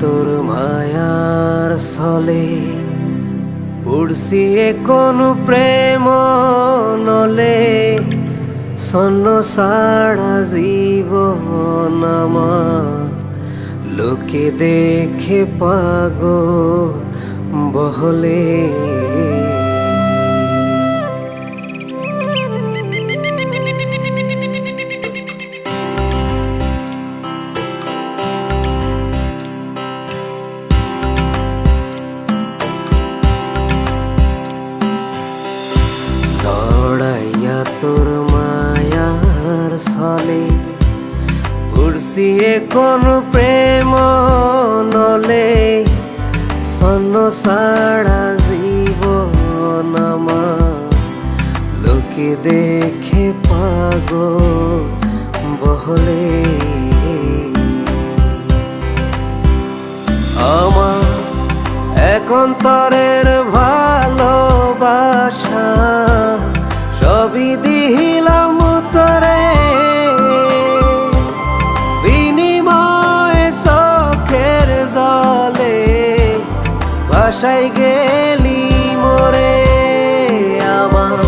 তোর মায়ার ছলে পড়ছি কোন প্রেম নলে সন্ন সারা জীবন লোকে দেখে পাগো বহলে। কোন প্রেম নলে সন্ন সারা জীবন লোকে দেখে পাগ বহলে। বাসায় গেলি মোরে আমার।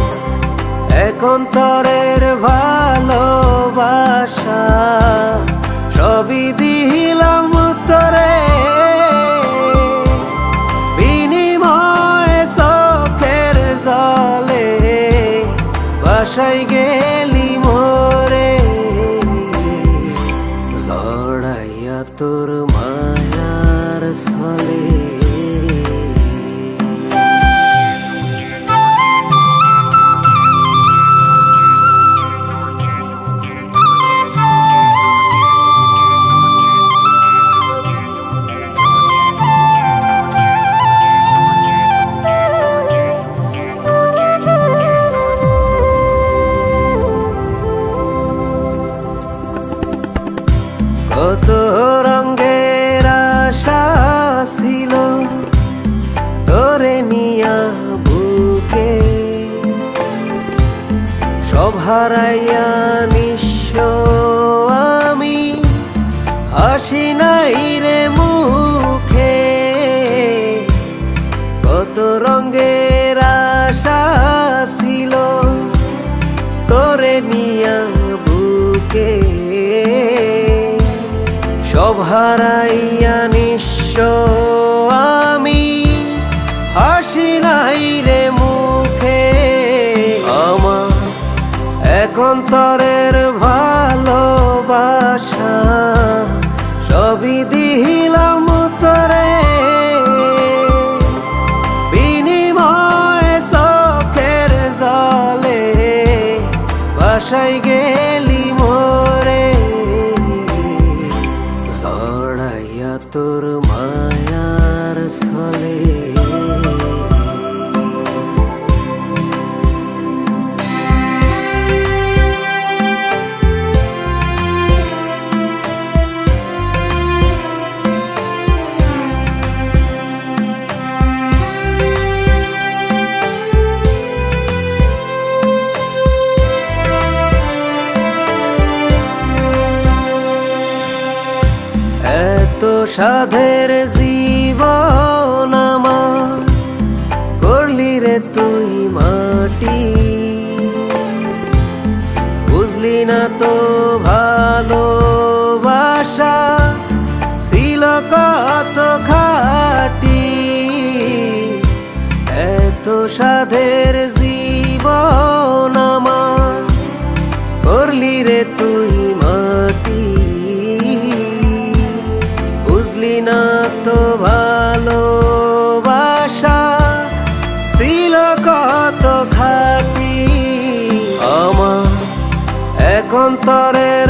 এখন তরের ভালোবাসা। সবই দিলাম তরে। বিনিময় চোখের জলে। বাসায় গেলি মোরে। জড়াইয়া তোর মায়ার ছলে। হারাইয়া নিঃস্ব আমি, হাসি নাই রে মুখে। কত রঙের আশা ছিল তোরে নিয়া বুকে। সব হারাইয়া তরের ভালোবাসা, সবই দিলাম তরে। বিনিময় চোখের জলে বাসায় গেলি মোরে। জড়াইয়া তোর মায়ার ছলে এত সাধের জীবন আমার। করলি রে তুই মাটি। বুঝলি না তো ভালোবাসা ছিল কত খাটি। এত সাধের এখন তরে